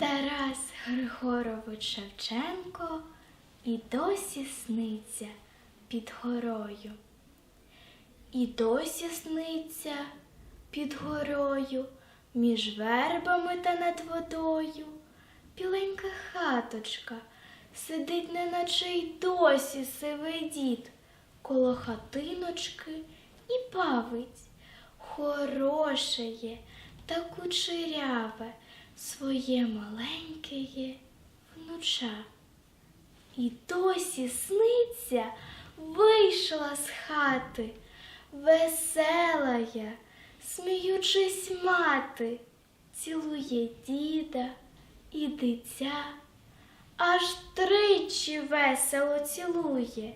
Тарас Григорович Шевченко і досі сниться під горою. І досі сниться під горою, між вербами та над водою. Біленька хаточка сидить, неначе й досі сивий дід, коло хатиночки і бавить. Хороше є та кучеряве своє маленьке внуча. І досі сниться, вийшла з хати, весела я, сміючись мати, цілує діда і дитя, аж тричі весело цілує,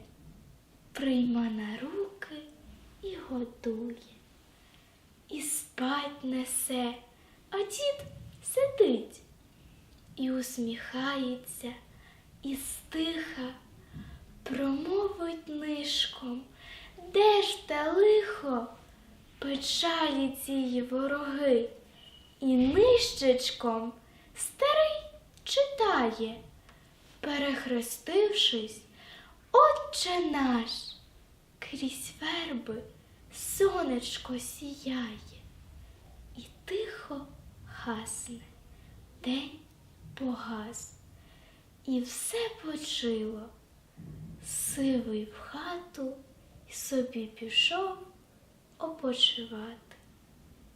прийма на руки і годує, і спать несе, а дід сидить і усміхається, і стиха промовить нишком, де ж те лихо, печалі цієї вороги, і нищечком старий читає, перехрестившись, Отче наш, крізь верби сонечко сіяє, і тихо гасне, день погас, і все почило. Сивий в хату і собі пішов опочивати.